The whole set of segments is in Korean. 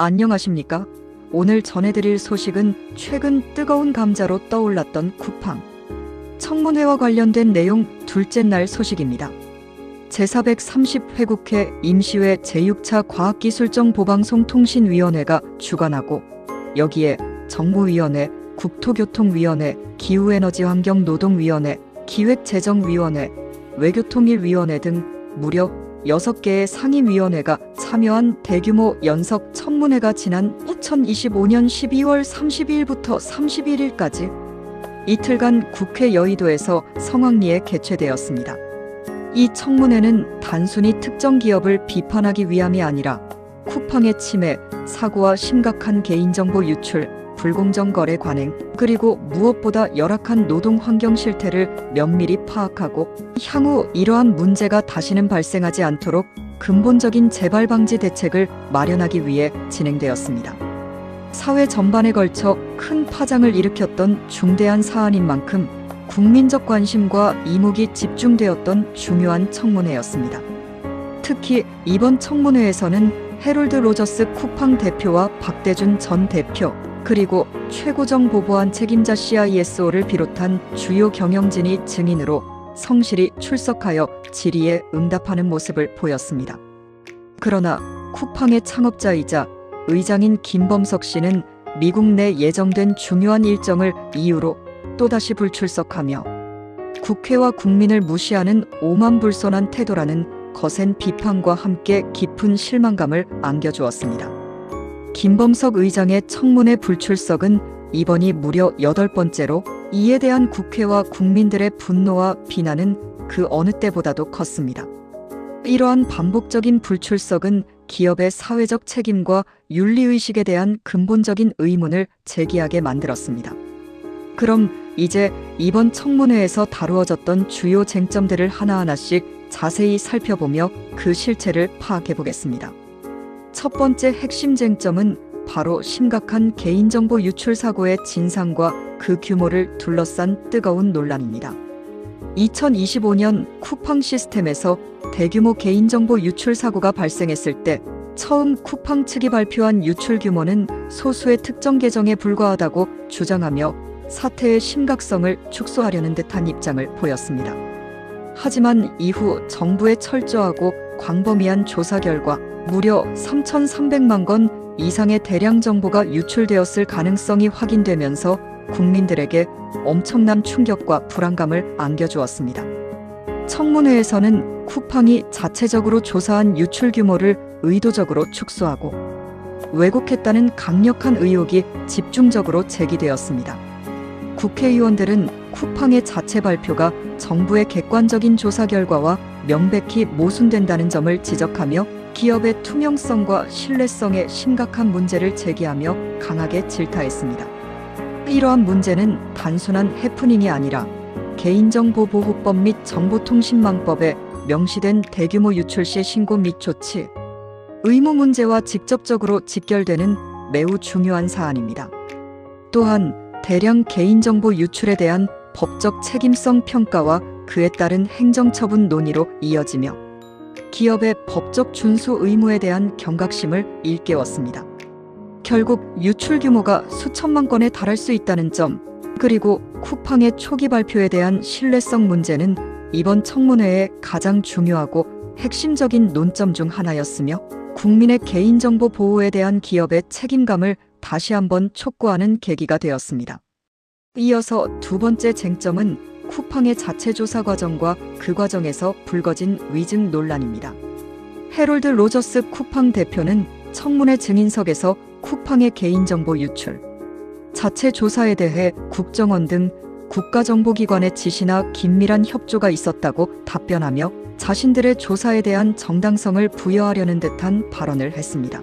안녕하십니까? 오늘 전해드릴 소식은 최근 뜨거운 감자로 떠올랐던 쿠팡. 청문회와 관련된 내용 둘째 날 소식입니다. 제430회국회 임시회 제6차 과학기술정 보방송통신위원회가 주관하고 여기에 정보위원회, 국토교통위원회, 기후에너지환경노동위원회, 기획재정위원회, 외교통일위원회 등 무려 6개의 상임위원회가 참여한 대규모 연석 청문회가 지난 2025년 12월 30일부터 31일까지 이틀간 국회 여의도에서 성황리에 개최되었습니다. 이 청문회는 단순히 특정 기업을 비판하기 위함이 아니라 쿠팡의 침해, 사고와 심각한 개인정보 유출, 불공정 거래 관행, 그리고 무엇보다 열악한 노동 환경 실태를 면밀히 파악하고 향후 이러한 문제가 다시는 발생하지 않도록 근본적인 재발 방지 대책을 마련하기 위해 진행되었습니다. 사회 전반에 걸쳐 큰 파장을 일으켰던 중대한 사안인 만큼 국민적 관심과 이목이 집중되었던 중요한 청문회였습니다. 특히 이번 청문회에서는 해롤드 로저스 쿠팡 대표와 박대준 전 대표, 그리고 최고정 보보안 책임자 CISO를 비롯한 주요 경영진이 증인으로 성실히 출석하여 질의에 응답하는 모습을 보였습니다. 그러나 쿠팡의 창업자이자 의장인 김범석 씨는 미국 내 예정된 중요한 일정을 이유로 또다시 불출석하며 국회와 국민을 무시하는 오만불선한 태도라는 거센 비판과 함께 깊은 실망감을 안겨주었습니다. 김범석 의장의 청문회 불출석은 이번이 무려 여덟 번째로 이에 대한 국회와 국민들의 분노와 비난은 그 어느 때보다도 컸습니다. 이러한 반복적인 불출석은 기업의 사회적 책임과 윤리의식에 대한 근본적인 의문을 제기하게 만들었습니다. 그럼 이제 이번 청문회에서 다루어졌던 주요 쟁점들을 하나하나씩 자세히 살펴보며 그 실체를 파악해 보겠습니다. 첫 번째 핵심 쟁점은 바로 심각한 개인정보 유출 사고의 진상과 그 규모를 둘러싼 뜨거운 논란입니다. 2025년 쿠팡 시스템에서 대규모 개인정보 유출 사고가 발생했을 때 처음 쿠팡 측이 발표한 유출 규모는 소수의 특정 계정에 불과하다고 주장하며 사태의 심각성을 축소하려는 듯한 입장을 보였습니다. 하지만 이후 정부의 철저하고 광범위한 조사 결과 무려 3,300만 건 이상의 대량 정보가 유출되었을 가능성이 확인되면서 국민들에게 엄청난 충격과 불안감을 안겨주었습니다. 청문회에서는 쿠팡이 자체적으로 조사한 유출 규모를 의도적으로 축소하고 왜곡했다는 강력한 의혹이 집중적으로 제기되었습니다. 국회의원들은 쿠팡의 자체 발표가 정부의 객관적인 조사 결과와 명백히 모순된다는 점을 지적하며 기업의 투명성과 신뢰성에 심각한 문제를 제기하며 강하게 질타했습니다. 이러한 문제는 단순한 해프닝이 아니라 개인정보보호법 및 정보통신망법에 명시된 대규모 유출 시 신고 및 조치, 의무 문제와 직접적으로 직결되는 매우 중요한 사안입니다. 또한 대량 개인정보 유출에 대한 법적 책임성 평가와 그에 따른 행정처분 논의로 이어지며 기업의 법적 준수 의무에 대한 경각심을 일깨웠습니다. 결국 유출 규모가 수천만 건에 달할 수 있다는 점, 그리고 쿠팡의 초기 발표에 대한 신뢰성 문제는 이번 청문회의 가장 중요하고 핵심적인 논점 중 하나였으며 국민의 개인정보 보호에 대한 기업의 책임감을 다시 한번 촉구하는 계기가 되었습니다. 이어서 두 번째 쟁점은 쿠팡의 자체 조사 과정과 그 과정에서 불거진 위증 논란입니다. 해롤드 로저스 쿠팡 대표는 청문회 증인석에서 쿠팡의 개인정보 유출, 자체 조사에 대해 국정원 등 국가정보기관의 지시나 긴밀한 협조가 있었다고 답변하며 자신들의 조사에 대한 정당성을 부여하려는 듯한 발언을 했습니다.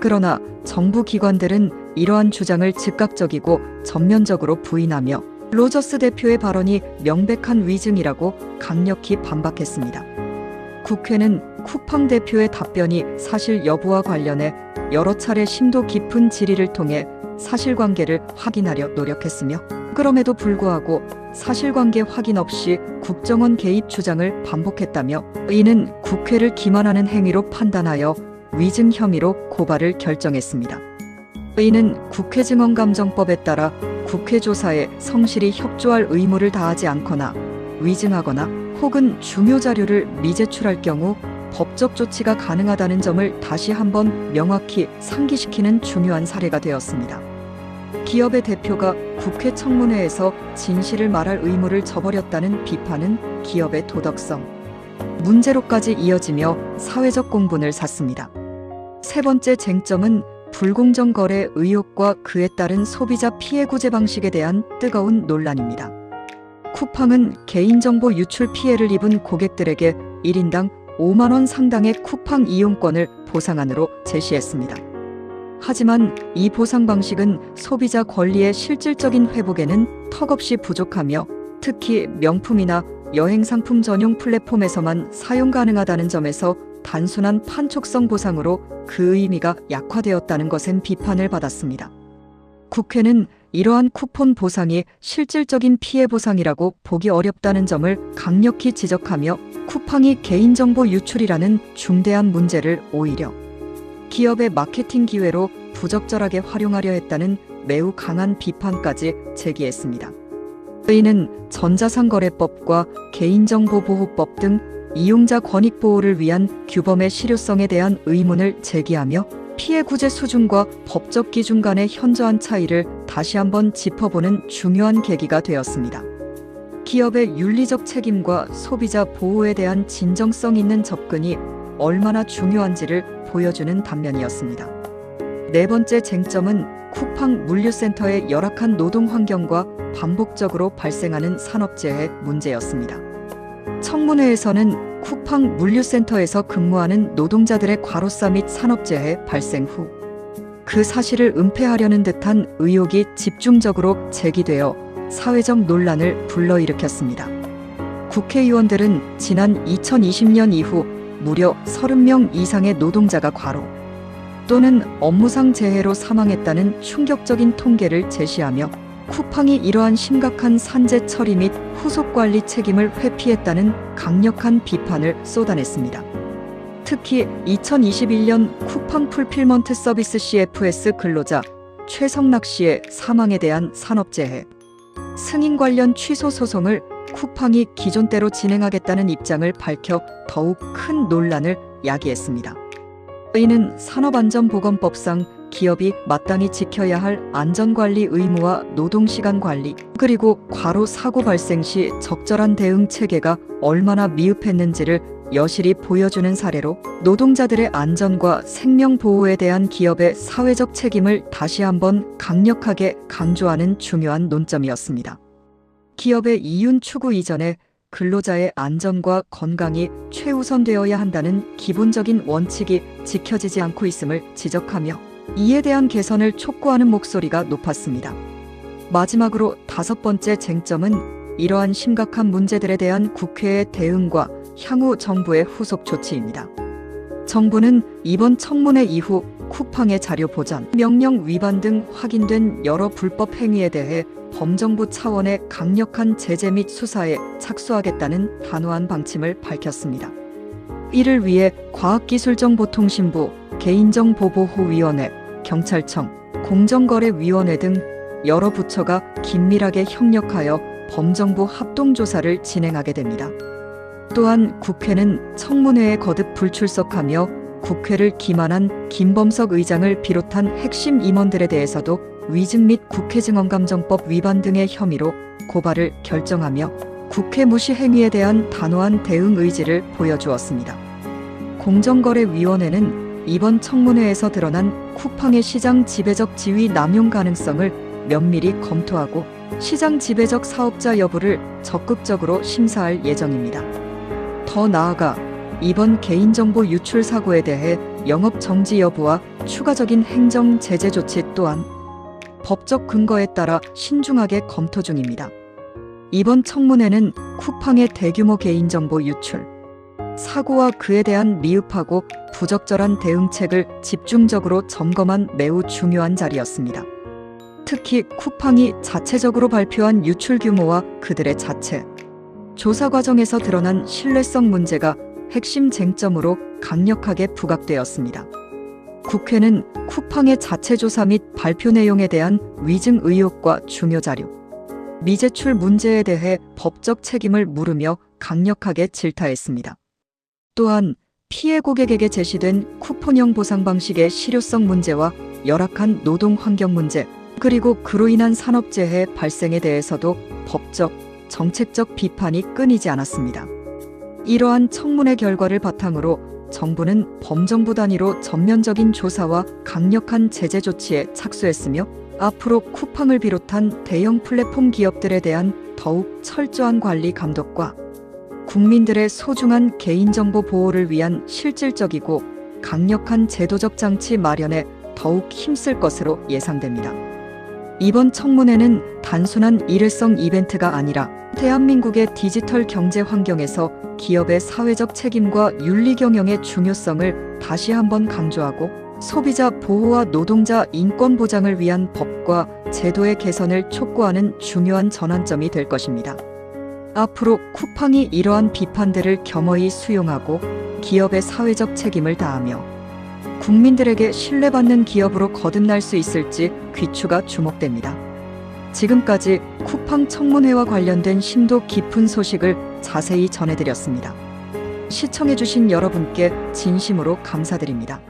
그러나 정부 기관들은 이러한 주장을 즉각적이고 전면적으로 부인하며 로저스 대표의 발언이 명백한 위증이라고 강력히 반박했습니다. 국회는 쿠팡 대표의 답변이 사실 여부와 관련해 여러 차례 심도 깊은 질의를 통해 사실관계를 확인하려 노력했으며 그럼에도 불구하고 사실관계 확인 없이 국정원 개입 주장을 반복했다며 이는 국회를 기만하는 행위로 판단하여 위증 혐의로 고발을 결정했습니다. 이는 국회 증언감정법에 따라 국회 조사에 성실히 협조할 의무를 다하지 않거나 위증하거나 혹은 중요 자료를 미제출할 경우 법적 조치가 가능하다는 점을 다시 한번 명확히 상기시키는 중요한 사례가 되었습니다. 기업의 대표가 국회 청문회에서 진실을 말할 의무를 저버렸다는 비판은 기업의 도덕성, 문제로까지 이어지며 사회적 공분을 샀습니다. 세 번째 쟁점은 불공정 거래 의혹과 그에 따른 소비자 피해 구제 방식에 대한 뜨거운 논란입니다. 쿠팡은 개인정보 유출 피해를 입은 고객들에게 1인당 5만 원 상당의 쿠팡 이용권을 보상안으로 제시했습니다. 하지만 이 보상 방식은 소비자 권리의 실질적인 회복에는 턱없이 부족하며 특히 명품이나 여행 상품 전용 플랫폼에서만 사용 가능하다는 점에서 단순한 판촉성 보상으로 그 의미가 약화되었다는 것엔 비판을 받았습니다. 국회는 이러한 쿠폰 보상이 실질적인 피해 보상이라고 보기 어렵다는 점을 강력히 지적하며 쿠팡이 개인정보 유출이라는 중대한 문제를 오히려 기업의 마케팅 기회로 부적절하게 활용하려 했다는 매우 강한 비판까지 제기했습니다. 이는 전자상거래법과 개인정보보호법 등 이용자 권익 보호를 위한 규범의 실효성에 대한 의문을 제기하며 피해 구제 수준과 법적 기준 간의 현저한 차이를 다시 한번 짚어보는 중요한 계기가 되었습니다. 기업의 윤리적 책임과 소비자 보호에 대한 진정성 있는 접근이 얼마나 중요한지를 보여주는 단면이었습니다. 네 번째 쟁점은 쿠팡 물류센터의 열악한 노동 환경과 반복적으로 발생하는 산업재해 문제였습니다. 청문회에서는 쿠팡 물류센터에서 근무하는 노동자들의 과로사 및 산업재해 발생 후 그 사실을 은폐하려는 듯한 의혹이 집중적으로 제기되어 사회적 논란을 불러일으켰습니다. 국회의원들은 지난 2020년 이후 무려 30명 이상의 노동자가 과로 또는 업무상 재해로 사망했다는 충격적인 통계를 제시하며 쿠팡이 이러한 심각한 산재 처리 및 후속 관리 책임을 회피했다는 강력한 비판을 쏟아냈습니다. 특히 2021년 쿠팡 풀필먼트 서비스 CFS 근로자 최성락 씨의 사망에 대한 산업재해 승인 관련 취소 소송을 쿠팡이 기존대로 진행하겠다는 입장을 밝혀 더욱 큰 논란을 야기했습니다. 이는 산업안전보건법상 기업이 마땅히 지켜야 할 안전관리 의무와 노동시간 관리, 그리고 과로 사고 발생 시 적절한 대응 체계가 얼마나 미흡했는지를 여실히 보여주는 사례로 노동자들의 안전과 생명 보호에 대한 기업의 사회적 책임을 다시 한번 강력하게 강조하는 중요한 논점이었습니다. 기업의 이윤 추구 이전에 근로자의 안전과 건강이 최우선되어야 한다는 기본적인 원칙이 지켜지지 않고 있음을 지적하며 이에 대한 개선을 촉구하는 목소리가 높았습니다. 마지막으로 다섯 번째 쟁점은 이러한 심각한 문제들에 대한 국회의 대응과 향후 정부의 후속 조치입니다. 정부는 이번 청문회 이후 쿠팡의 자료 보전, 명령 위반 등 확인된 여러 불법 행위에 대해 범정부 차원의 강력한 제재 및 수사에 착수하겠다는 단호한 방침을 밝혔습니다. 이를 위해 과학기술정보통신부, 개인정보보호위원회, 경찰청, 공정거래위원회 등 여러 부처가 긴밀하게 협력하여 범정부 합동조사를 진행하게 됩니다. 또한 국회는 청문회에 거듭 불출석하며 국회를 기만한 김범석 의장을 비롯한 핵심 임원들에 대해서도 위증 및 국회증언감정법 위반 등의 혐의로 고발을 결정하며 국회 무시 행위에 대한 단호한 대응 의지를 보여주었습니다. 공정거래위원회는 이번 청문회에서 드러난 쿠팡의 시장 지배적 지위 남용 가능성을 면밀히 검토하고 시장 지배적 사업자 여부를 적극적으로 심사할 예정입니다. 더 나아가 이번 개인정보 유출 사고에 대해 영업 정지 여부와 추가적인 행정 제재 조치 또한 법적 근거에 따라 신중하게 검토 중입니다. 이번 청문회는 쿠팡의 대규모 개인정보 유출, 사고와 그에 대한 미흡하고 부적절한 대응책을 집중적으로 점검한 매우 중요한 자리였습니다. 특히 쿠팡이 자체적으로 발표한 유출 규모와 그들의 자체, 조사 과정에서 드러난 신뢰성 문제가 핵심 쟁점으로 강력하게 부각되었습니다. 국회는 쿠팡의 자체 조사 및 발표 내용에 대한 위증 의혹과 중요 자료, 미제출 문제에 대해 법적 책임을 물으며 강력하게 질타했습니다. 또한 피해 고객에게 제시된 쿠폰형 보상 방식의 실효성 문제와 열악한 노동 환경 문제, 그리고 그로 인한 산업재해 발생에 대해서도 법적, 정책적 비판이 끊이지 않았습니다. 이러한 청문회 결과를 바탕으로 정부는 범정부 단위로 전면적인 조사와 강력한 제재 조치에 착수했으며 앞으로 쿠팡을 비롯한 대형 플랫폼 기업들에 대한 더욱 철저한 관리 감독과 국민들의 소중한 개인정보 보호를 위한 실질적이고 강력한 제도적 장치 마련에 더욱 힘쓸 것으로 예상됩니다. 이번 청문회는 단순한 일회성 이벤트가 아니라 대한민국의 디지털 경제 환경에서 기업의 사회적 책임과 윤리 경영의 중요성을 다시 한번 강조하고 소비자 보호와 노동자 인권 보장을 위한 법과 제도의 개선을 촉구하는 중요한 전환점이 될 것입니다. 앞으로 쿠팡이 이러한 비판들을 겸허히 수용하고 기업의 사회적 책임을 다하며 국민들에게 신뢰받는 기업으로 거듭날 수 있을지 귀추가 주목됩니다. 지금까지 쿠팡 청문회와 관련된 심도 깊은 소식을 자세히 전해드렸습니다. 시청해주신 여러분께 진심으로 감사드립니다.